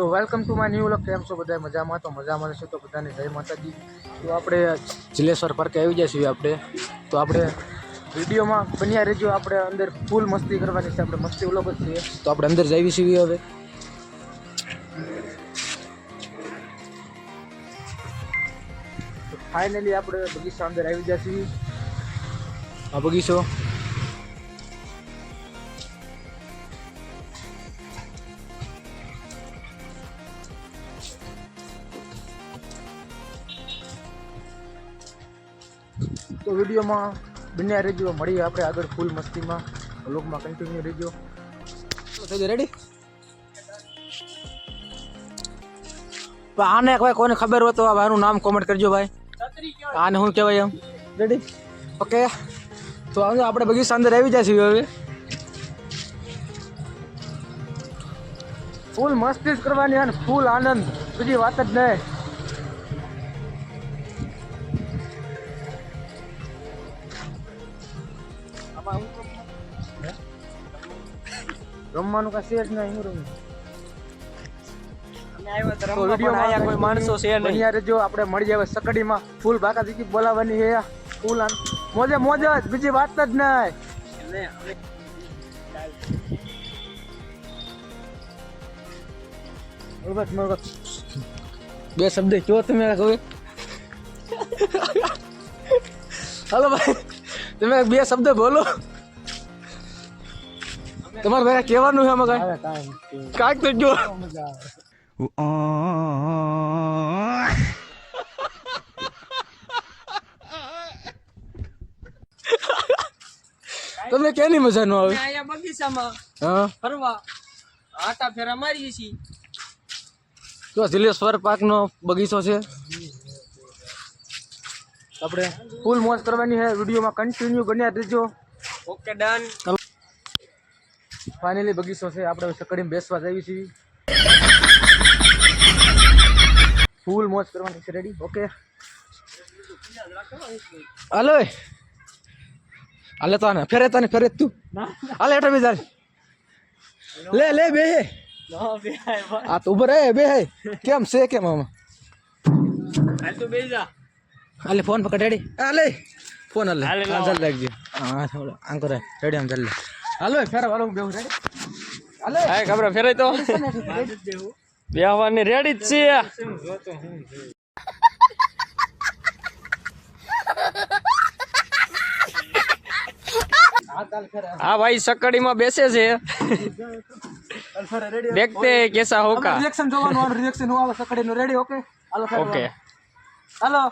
તો welcome to my new vlog કેમ છો બધા મજામાં? તો મજામાં રહેશે તો બધાને જય માતાજી. તો આપણે જિલેશ્વર પાર્કે આવી જઈશું આપણે. તો આપણે વિડીયોમાં બન્યા રહેજો. આપણે અંદર ફૂલ મસ્તી કરવાની છે. આપણે મસ્તી વ્લોગ જ છીએ. તો આપણે અંદર જઈએ છીએ હવે. ફાઇનલી આપણે બગીચા અંદર આવી જઈશું. આ બગીચો તો વિડીયોમાં બંને રહેજો મળીએ આપણે આગળ ફૂલ મસ્તીમાં. બ્લોગમાં કન્ટિન્યુ રહેજો થઈ રેડી આને ભાઈ કોને ખબર હોય તો આ ભાઈનું નામ કોમેન્ટ કરજો ભાઈ. આને શું કહેવાય એમ? રેડી ઓકે તો હવે આપણે બગીચા અંદર આવી જાય છીએ હવે. ફૂલ મસ્તી કરવાની અને ફૂલ આનંદ. બીજી વાત જ નહીં. આમાં? રમવાનું કઈ જ નહીં હું રમું. તો વિડીયોમાં કોઈ માણસો છે નહીં. બન્યા રહેજો આપણે મળી જાય સકડીમાં. ફૂલ બાકા દીકી બોલાવવાની છે ફૂલ આન- મોજે મોજ જ બીજી વાત જ નહીં. બરોબર. બે શબ્દ કયો તમે હવે? હાલો ભાઈ. તમે બે શબ્દ બોલો. તમારે ભાઈ કહેવાનું છે આમાં કાંઈ? કાંઈક તો જો તમને કેની મજા ન આવે? અહીંયા બગીચામાં હા? ફરવા. આટા ફેરા મારીએ છીએ. તો જિલેશ્વર પાર્કનો બગીચો છે? આપણે ફૂલ મોજ કરવાની છે. વિડીયોમાં કન્ટિન્યુ બન્યા રહેજો. ઓકે ડન ફાઇનલી બગીચો છે. આપણે સકડીમાં બેસવા જઈએ છીએ. ફૂલ મોજ કરવાની છે. રેડી ઓકે હાલો. હાલે તો આને. ફેરે તને ફેરે તું. હાલે એટલે બીજા લે લે બે આ તો ઊભો રહે બે કેમ છે કેમ આમાં? હાલ તું બેસી જા ಫೋನ್ ફોન ರೆಡಿ ಅಲ್ಲಿ ಫೋನ್ ફોન હાલે. હાલે, ಹಾಂ લાવો. ચાલ રાખજે. હા થોડો આમ કરે રેડી આમ ચાલ લે. ಕಬ್ರ ફેર ಆಯ್ತು ಬೇವನ್ನ ರೆಡಿ હાલે. હા ખબર ફેરાય તો. બેહવાની રેડી જ છે હા ચાલ ફેર આ ભાઈ સકડીમાં બેસે છે. ચાલ ફેર રેડી દેખતે હૈ કેસા હોકા. રિએક્શન જોવાનું રિએક્શન આવે સકડી નું રેડી ઓકે ઓકે હાલો.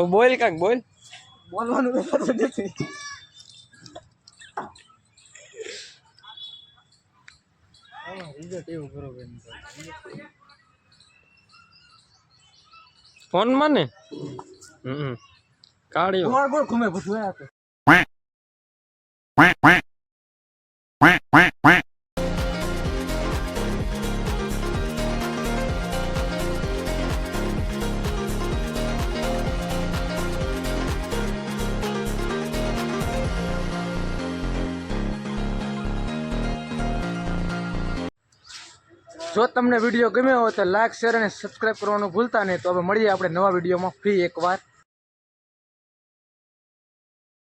હવે બોલ કાક બોલ. બોલવાનું થતું નથી. ફોનમાં ને? હમ કાઢ્યો ગોળ ગોળ ઘૂમે બધું જો તમને વીડિયો ગમ્યો હોય તો લાઈક શેર અને સબસ્ક્રાઇબ કરવાનું ભૂલતા નહીં. તો હવે મળીએ આપણે નવા વિડીયોમાં. ફ્રી એકવાર